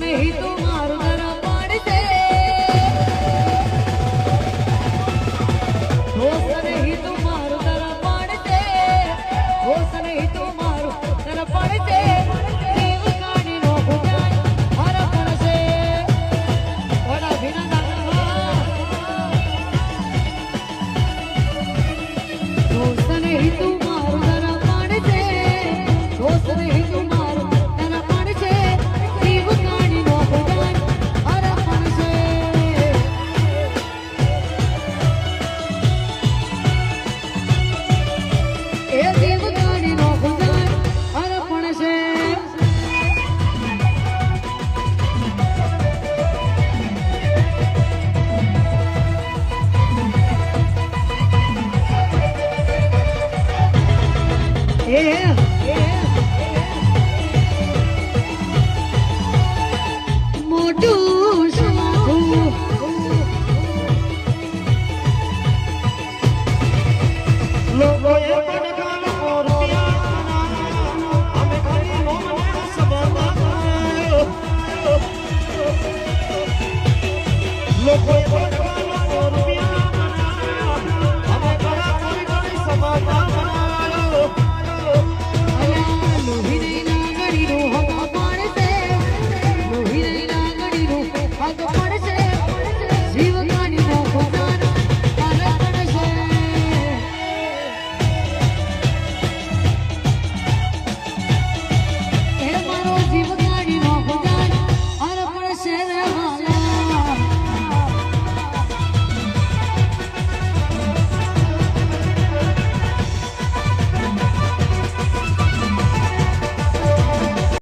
नहीं तो Yeah. મોટું સાધું લોકોએ પણ Look what